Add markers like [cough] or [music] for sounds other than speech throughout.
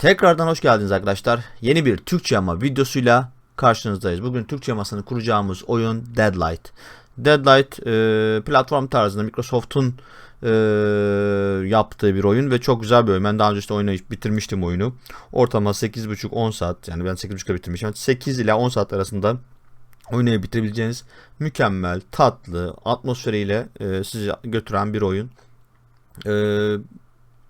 Tekrardan hoş geldiniz arkadaşlar. Yeni bir Türkçe yama videosuyla karşınızdayız. Bugün Türkçe yamasını kuracağımız oyun Deadlight. Deadlight e, platform tarzında Microsoft'un e, yaptığı bir oyun ve çok güzel bir oyun. Ben daha önce işte oynayıp bitirmiştim oyunu. Ortalama 8.5-10 saat yani ben 8.5'da bitirmişim. 8 ile 10 saat arasında oynayıp bitirebileceğiniz mükemmel, tatlı, atmosferiyle e, sizi götüren bir oyun.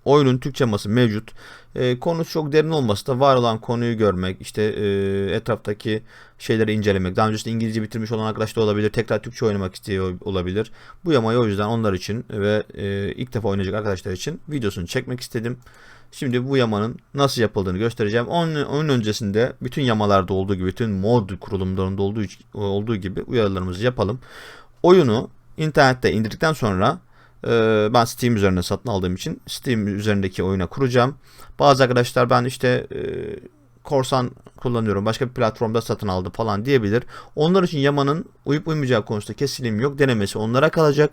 Oyunun Türkçe yaması mevcut. E, konu çok derin olmasa da var olan konuyu görmek, işte e, etraftaki şeyleri incelemek. Daha önce işte İngilizce bitirmiş olan arkadaş da olabilir. Tekrar Türkçe oynamak istiyor olabilir. Bu yamayı o yüzden onlar için ve e, ilk defa oynayacak arkadaşlar için videosunu çekmek istedim. Şimdi bu yamanın nasıl yapıldığını göstereceğim. Onun, onun öncesinde bütün yamalarda olduğu gibi, bütün mod kurulumlarında olduğu, olduğu gibi uyarılarımızı yapalım. Oyunu internette indirdikten sonra ben Steam üzerine satın aldığım için Steam üzerindeki oyuna kuracağım. Bazı arkadaşlar ben işte e, korsan kullanıyorum başka bir platformda satın aldım falan diyebilir. Onlar için Yaman'ın uyup uymayacağı konusunda kesinliğim yok. Denemesi onlara kalacak.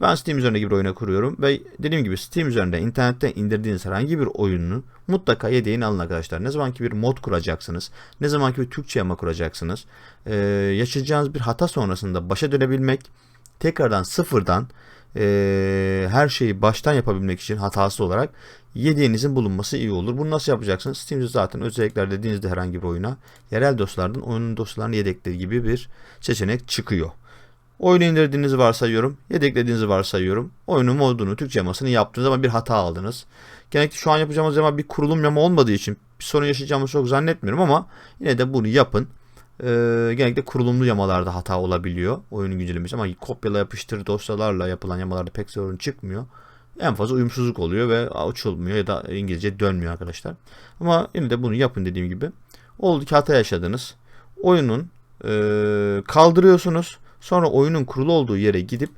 Ben Steam üzerindeki bir oyuna kuruyorum ve dediğim gibi Steam üzerinde internette indirdiğiniz herhangi bir oyunu mutlaka yedeğini alın arkadaşlar. Ne zamanki bir mod kuracaksınız, ne zamanki bir Türkçe yama kuracaksınız, ee, yaşayacağınız bir hata sonrasında başa dönebilmek, tekrardan sıfırdan e, her şeyi baştan yapabilmek için hatasız olarak yedeğinizin bulunması iyi olur. Bunu nasıl yapacaksınız? Steam'de zaten özellikler dediğinizde herhangi bir oyuna yerel dosyalardan oyunun dosyalarını yedekleri gibi bir seçenek çıkıyor. Oyunu indirdiğinizi varsayıyorum. Yedeklediğinizi varsayıyorum. Oyunun modunu, Türkçe yamasını yaptığınız zaman bir hata aldınız. Genellikle şu an yapacağımız yama bir kurulum yama olmadığı için bir sorun yaşayacağımızı çok zannetmiyorum ama yine de bunu yapın. Ee, genellikle kurulumlu yamalarda hata olabiliyor oyunun güncellemesi ama kopyala yapıştır dosyalarla yapılan yamalarda pek sorun çıkmıyor. En fazla uyumsuzluk oluyor ve uçulmuyor ya da İngilizce dönmüyor arkadaşlar. Ama yine de bunu yapın dediğim gibi. Oldu ki hata yaşadınız. Oyunun e, kaldırıyorsunuz. Sonra oyunun kurulu olduğu yere gidip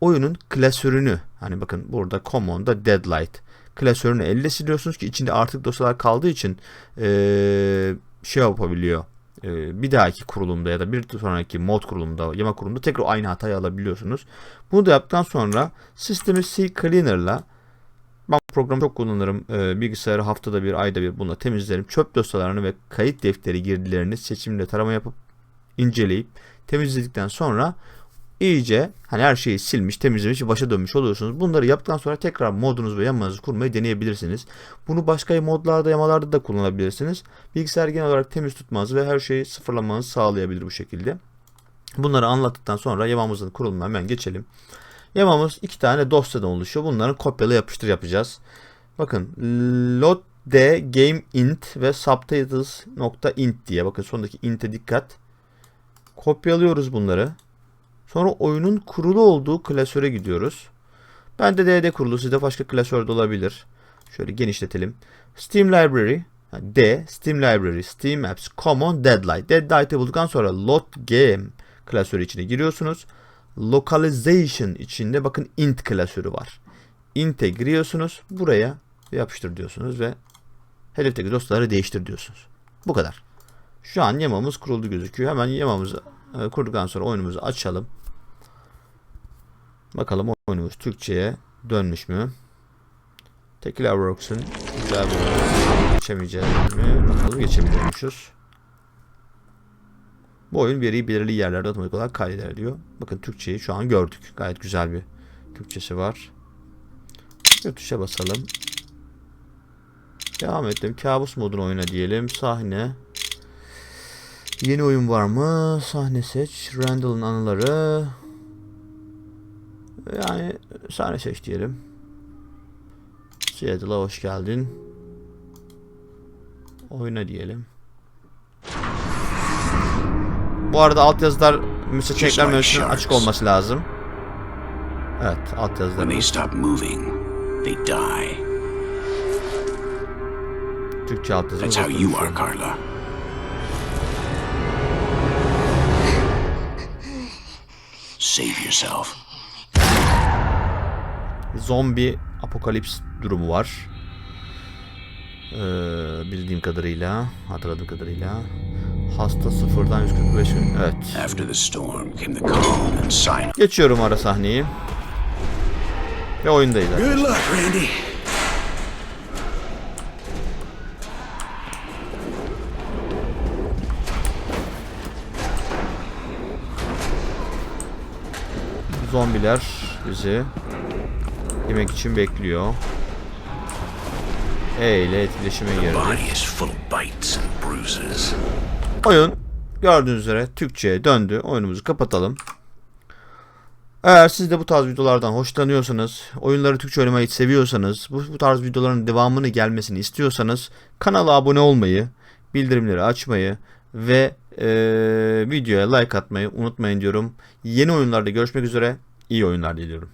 oyunun klasörünü hani bakın burada common'da deadlight klasörünü elle siliyorsunuz ki içinde artık dosyalar kaldığı için e, şey yapabiliyor ee, bir dahaki kurulumda ya da bir sonraki mod kurulumda, yama kurulumda tekrar aynı hatayı alabiliyorsunuz. Bunu da yaptıktan sonra sistemi C Cleaner'la ben programı çok kullanırım. Ee, bilgisayarı haftada bir, ayda bir bununla temizlerim. Çöp dosyalarını ve kayıt defteri girdilerini seçimle tarama yapıp inceleyip temizledikten sonra iyice hani her şeyi silmiş, temizlemiş başa dönmüş oluyorsunuz. Bunları yaptıktan sonra tekrar modunuz ve yamanızı kurmayı deneyebilirsiniz. Bunu başka modlarda, yamalarda da kullanabilirsiniz. Bilgisayar genel olarak temiz tutmanızı ve her şeyi sıfırlamanızı sağlayabilir bu şekilde. Bunları anlattıktan sonra yamamızın kurulumuna hemen geçelim. Yamamız iki tane dosyadan oluşuyor. Bunların kopyala yapıştır yapacağız. Bakın load d game int ve subtitles.int diye bakın sondaki int'e dikkat. Kopyalıyoruz bunları. Sonra oyunun kurulu olduğu klasöre gidiyoruz. Ben de DD kurulu. Sizde başka klasör de olabilir. Şöyle genişletelim. Steam Library. D. Steam Library. Steam Apps. Common. Deadlight. Deadlight'ı bulduktan sonra Load Game klasörü içine giriyorsunuz. Localization içinde bakın int klasörü var. Int'e giriyorsunuz. Buraya yapıştır diyorsunuz ve hedefteki dosyaları değiştir diyorsunuz. Bu kadar. Şu an yamamız kuruldu gözüküyor. Hemen yamamızı e, kurduktan sonra oyunumuzu açalım. Bakalım oyunumuz Türkçe'ye dönmüş mü? Tekiler Works'un güzel bir. Geçemeyeceğiz mi? Bakalım geçebiliyormuşuz. Bu oyun veriyi belirli yerlerde otomatik olarak kaydeder diyor. Bakın Türkçeyi şu an gördük. Gayet güzel bir Türkçesi var. Bir tuşa basalım. Devam edelim. Kabus modunu oyna diyelim. Sahne. Yeni oyun var mı? Sahne seç. Randall'ın anıları. Yani sahne seç diyelim. Seattle'a hoş geldin. Oyna diyelim. Bu arada altyazılar seçenekler menüsünün açık olması lazım. Evet, altyazılar. When they stop moving, they die. Türkçe altyazı. That's how you are, Carla. [laughs] Save yourself zombi apokalips durumu var. Ee, bildiğim kadarıyla, hatırladığım kadarıyla hasta sıfırdan 145 gün. Evet. After the storm came the calm and silence. Geçiyorum ara sahneyi. Ve oyundayız. Good luck, Randy. Zombiler bizi yemek için bekliyor. E ile etkileşime bruises. Oyun gördüğünüz üzere Türkçe'ye döndü. Oyunumuzu kapatalım. Eğer siz de bu tarz videolardan hoşlanıyorsanız, oyunları Türkçe oynamayı seviyorsanız, bu, bu tarz videoların devamını gelmesini istiyorsanız kanala abone olmayı, bildirimleri açmayı ve eee videoya like atmayı unutmayın diyorum. Yeni oyunlarda görüşmek üzere. İyi oyunlar diliyorum.